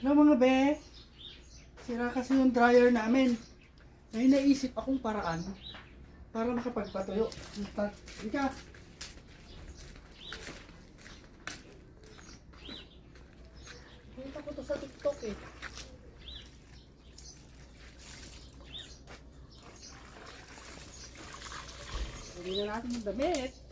Hello mga be. Sira kasi yung dryer namin. May naisip akong paraan para makapagpatuyo. Ika. Kita ko to sa TikTok eh. Hindi na natin yung damit.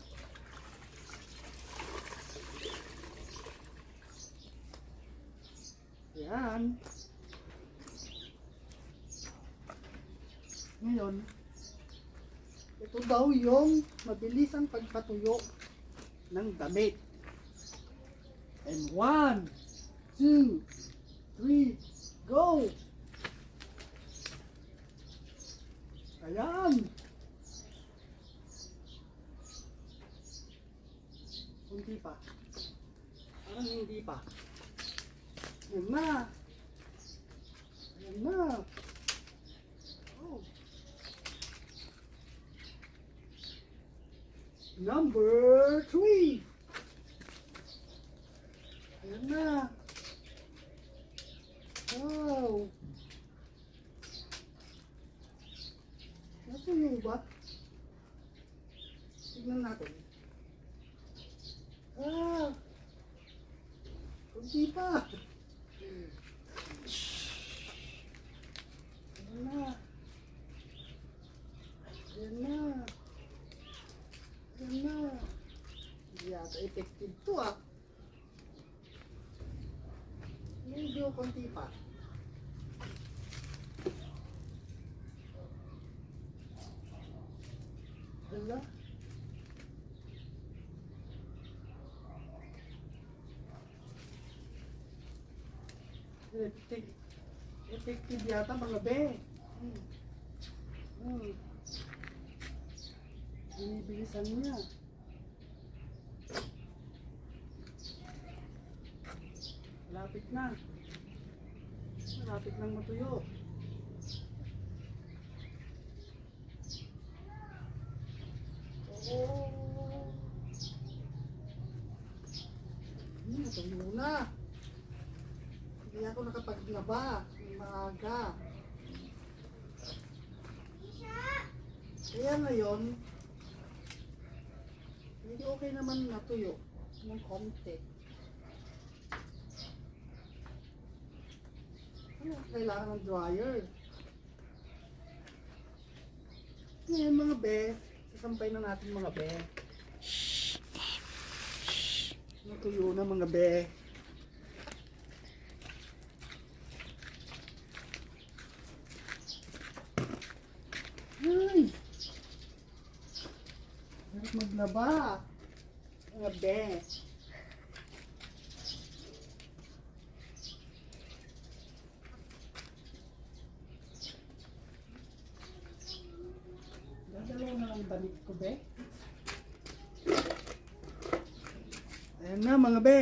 Yan. Ngayon, ito daw yung mabilis ang pagpatuyo ng damit. And one, two, three, go! Ayan! Hindi pa. Parang hindi pa. Ayan na. Oh. Number three. Ayan na. Wow. Natuloy ba? Tignan natin. Ah. Kunti pa. Yata effective to ah. Medyo konti pa. Hala. Effective, effective yata mga be. Hmm. Hmm. Binibilisan niya. Malapit na. Malapit nang matuyo. Oo. Hmm, matuyo na. Hindi ako nakapaglaba maaga. Kaya ngayon, hindi okay naman natuyo ng konti. Ano, kailangan ng dryer. Ngayon mga be, sasampay na natin mga be. Natuyo na mga be. Harap maglaba. Mga be. Dadalaw na lang damit ko, be. Ayan na, mga be.